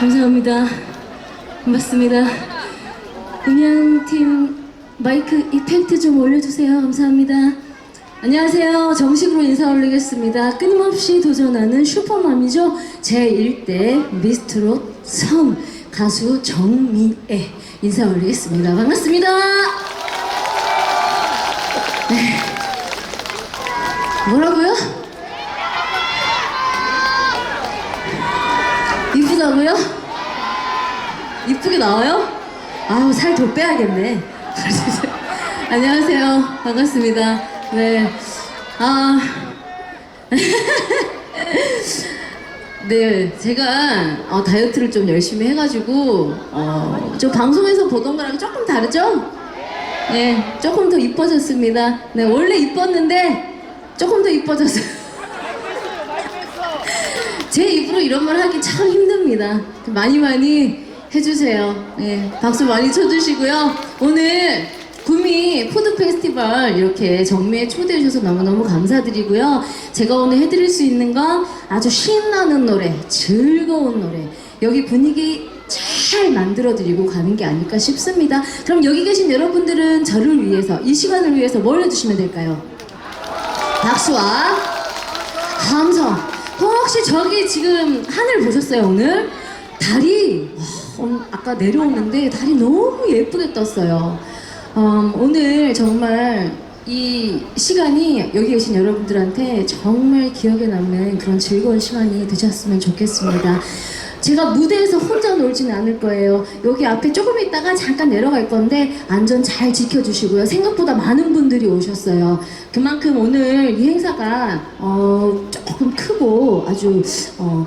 감사합니다. 반갑습니다. 음향팀 마이크 이펙트 좀 올려주세요. 감사합니다. 안녕하세요. 정식으로 인사 올리겠습니다. 끊임없이 도전하는 슈퍼맘이죠. 제1대 미스트롯 성 가수 정미애 인사 올리겠습니다. 반갑습니다. 네. 뭐라고요? 이쁘다고요? 이쁘게 나와요? 아우 살 더 빼야겠네. 안녕하세요. 반갑습니다. 네. 아. 네, 제가 어, 다이어트를 좀 열심히 해가지고 어, 저 방송에서 보던 거랑 조금 다르죠? 네, 조금 더 이뻐졌습니다. 네, 원래 이뻤는데 조금 더 이뻐졌어요. 제 입으로 이런 말 하기 참 힘듭니다. 많이 많이 해주세요. 네, 박수 많이 쳐주시고요. 오늘 구미 푸드 페스티벌 이렇게 정미에 초대해 주셔서 너무너무 감사드리고요. 제가 오늘 해드릴 수 있는 건 아주 신나는 노래, 즐거운 노래. 여기 분위기 잘 만들어드리고 가는 게 아닐까 싶습니다. 그럼 여기 계신 여러분들은 저를 위해서, 이 시간을 위해서 뭘 해주시면 될까요? 박수와 감성. 혹시 저기 지금 하늘 보셨어요 오늘? 달이 와, 오늘 아까 내려오는데 달이 너무 예쁘게 떴어요. 음, 오늘 정말 이 시간이 여기 계신 여러분들한테 정말 기억에 남는 그런 즐거운 시간이 되셨으면 좋겠습니다. 제가 무대에서 혼자 놀지는 않을 거예요. 여기 앞에 조금 있다가 잠깐 내려갈 건데 안전 잘 지켜주시고요. 생각보다 많은 분들이 오셨어요. 그만큼 오늘 이 행사가 어, 조금 크고 아주 어,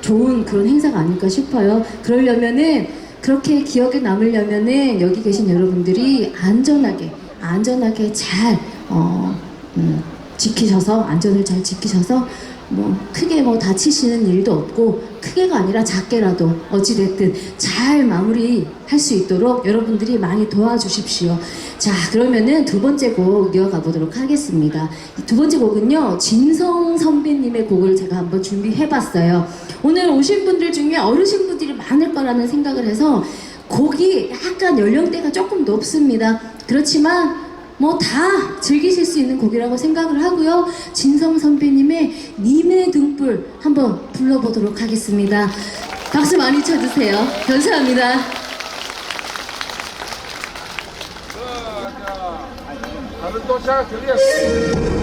좋은 그런 행사가 아닐까 싶어요. 그러려면은 그렇게 기억에 남으려면은 여기 계신 여러분들이 안전하게 안전하게 잘 어, 음, 지키셔서 안전을 잘 지키셔서 뭐 크게 뭐 다치시는 일도 없고 크게가 아니라 작게라도 어찌됐든 잘 마무리 할 수 있도록 여러분들이 많이 도와주십시오. 자 그러면은 두 번째 곡 이어가 보도록 하겠습니다. 이두 번째 곡은요 진성 선배님의 곡을 제가 한번 준비해봤어요. 오늘 오신 분들 중에 어르신 분들이 많을 거라는 생각을 해서 곡이 약간 연령대가 조금 높습니다. 그렇지만 뭐 다 즐기실 수 있는 곡이라고 생각을 하고요. 진성 선배님의 님의 등불 한번 불러보도록 하겠습니다. 박수 많이 쳐주세요. 감사합니다. 도시락 들렸어. 내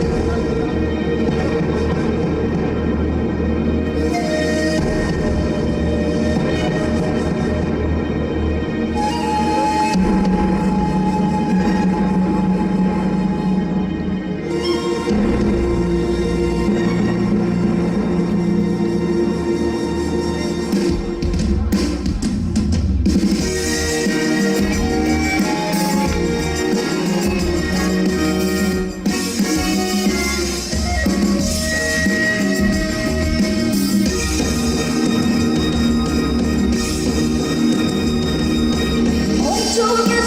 so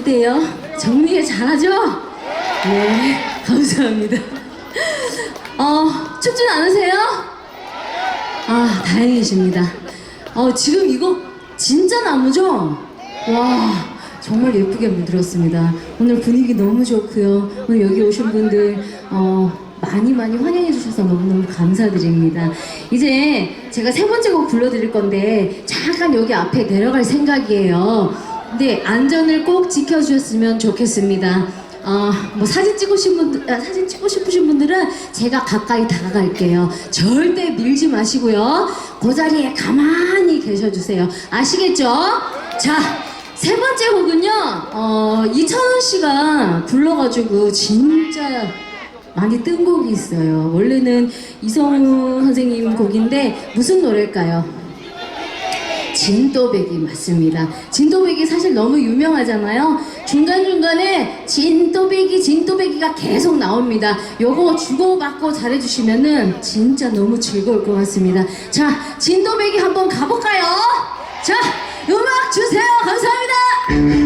어때요? 정리에 잘하죠? 네, 감사합니다. 어, 춥진 않으세요? 아, 다행이십니다. 어, 지금 이거 진짜 나무죠? 와, 정말 예쁘게 물들었습니다. 오늘 분위기 너무 좋고요. 오늘 여기 오신 분들, 어, 많이 많이 환영해 주셔서 너무너무 감사드립니다. 이제 제가 세 번째 곡 불러드릴 건데, 잠깐 여기 앞에 내려갈 생각이에요. 근데 안전을 꼭 지켜주셨으면 좋겠습니다. 어, 뭐 사진 싶은 분들, 아, 사진 찍고 싶으신 분들은 제가 가까이 다가갈게요. 절대 밀지 마시고요. 그 자리에 가만히 계셔주세요. 아시겠죠? 자, 세 번째 곡은요, 어, 이찬원 씨가 불러가지고 진짜 많이 뜬 곡이 있어요. 원래는 이성우 선생님 곡인데 무슨 노래일까요? 진또배기 맞습니다. 진또배기 사실 너무 유명하잖아요. 중간중간에 진또배기, 진또배기가 계속 나옵니다. 요거 주고받고 잘해주시면은 진짜 너무 즐거울 것 같습니다. 자, 진또배기 한번 가볼까요? 자, 음악 주세요. 감사합니다.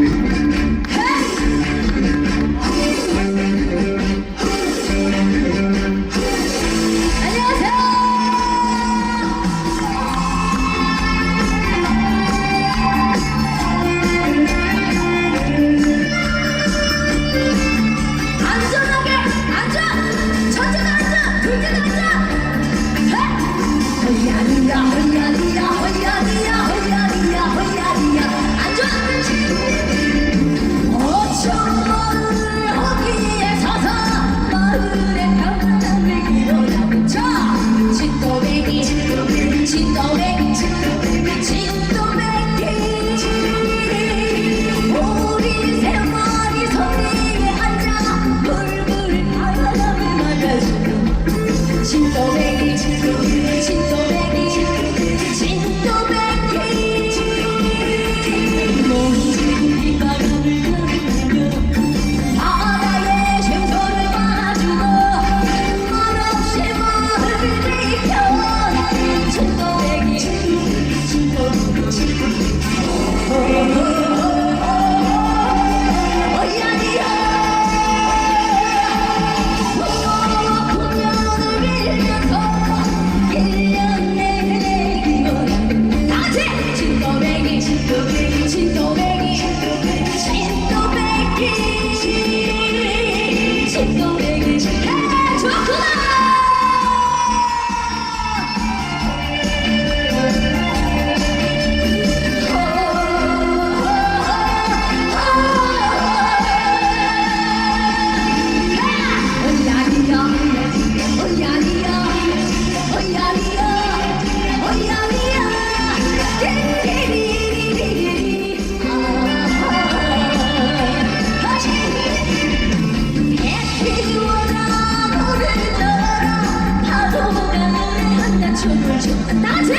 춤을 다시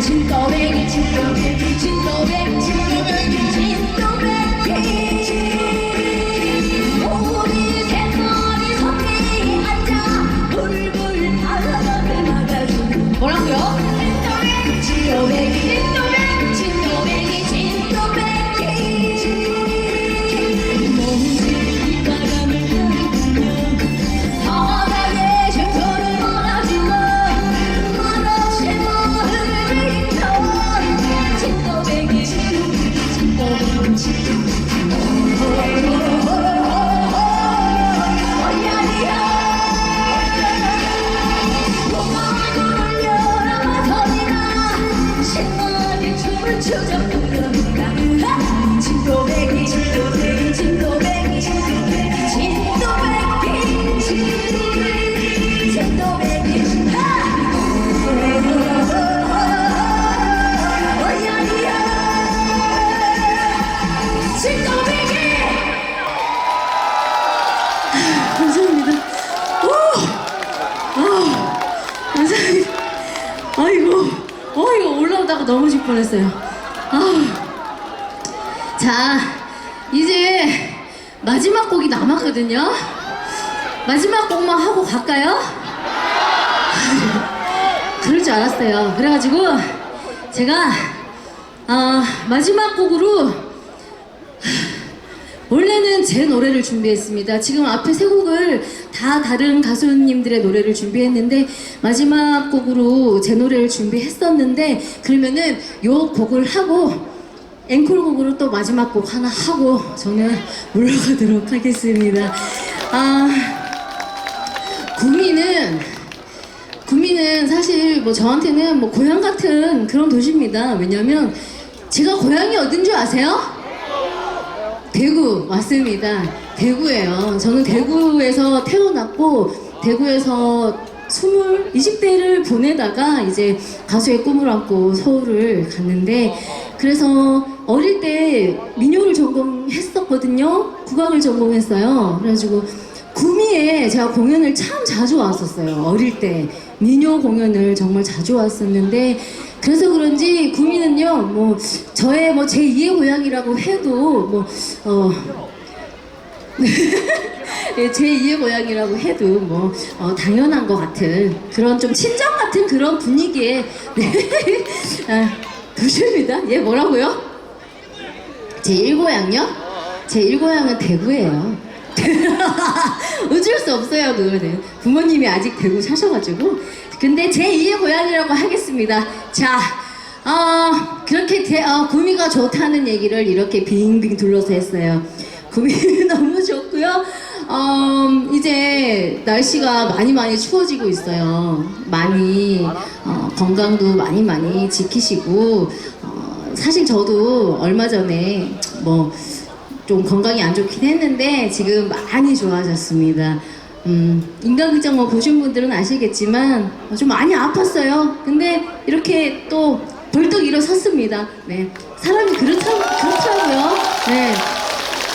진도배기 진도배기 진도배기 진도배기 마지막 곡이 남았거든요. 마지막 곡만 하고 갈까요? 그럴 줄 알았어요. 그래가지고 제가 아, 마지막 곡으로 원래는 제 노래를 준비했습니다. 지금 앞에 세 곡을 다 다른 가수님들의 노래를 준비했는데 마지막 곡으로 제 노래를 준비했었는데 그러면은 요 곡을 하고 앵콜곡으로 또 마지막 곡 하나 하고 저는 물러가도록 하겠습니다. 아, 구미는 구미는 사실 뭐 저한테는 뭐 고향 같은 그런 도시입니다. 왜냐면 제가 고향이 어딘 줄 아세요? 대구 맞습니다. 대구예요. 저는 대구에서 태어났고 대구에서 20, 20대를 보내다가 이제 가수의 꿈을 안고 서울을 갔는데 그래서 어릴 때 민요를 전공했었거든요. 국악을 전공했어요. 그래가지고 구미에 제가 공연을 참 자주 왔었어요. 어릴 때 민요 공연을 정말 자주 왔었는데 그래서 그런지 구미는요 뭐 저의 뭐 제2의 고향이라고 해도 뭐어 예, 제2의 고향이라고 해도 뭐 어, 당연한 것 같은 그런 좀 친정 같은 그런 분위기의 네. 아, 도시입니다. 예 뭐라고요? 제 1고향요? 제 1고향은 대구예요. 어쩔 수 없어요, 그거는. 부모님이 아직 대구 사셔가지고. 근데 제 2의 고향이라고 하겠습니다. 자, 어, 그렇게 대, 어, 구미가 좋다는 얘기를 이렇게 빙빙 둘러서 했어요. 구미 너무 좋고요. 어, 이제 날씨가 많이 많이 추워지고 있어요. 많이 어, 건강도 많이 많이 지키시고 어, 사실 저도 얼마 전에 뭐 좀 건강이 안 좋긴 했는데 지금 많이 좋아졌습니다. 음, 인간극장 뭐 보신 분들은 아시겠지만 좀 많이 아팠어요. 근데 이렇게 또 벌떡 일어섰습니다. 네, 사람이 그렇다 그렇더라고요. 네.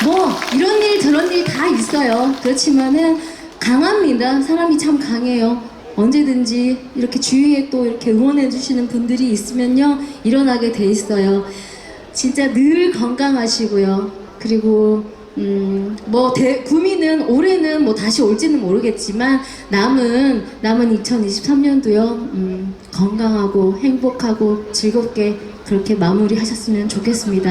뭐 이런 일 일다 있어요. 그렇지만은 강합니다. 사람이 참 강해요. 언제든지 이렇게 주위에 또 이렇게 응원해 주시는 분들이 있으면요 일어나게 돼 있어요. 진짜 늘 건강하시고요. 그리고 음뭐 구미는 올해는 뭐 다시 올지는 모르겠지만 남은 남은 2023년도요 음, 건강하고 행복하고 즐겁게 그렇게 마무리하셨으면 좋겠습니다.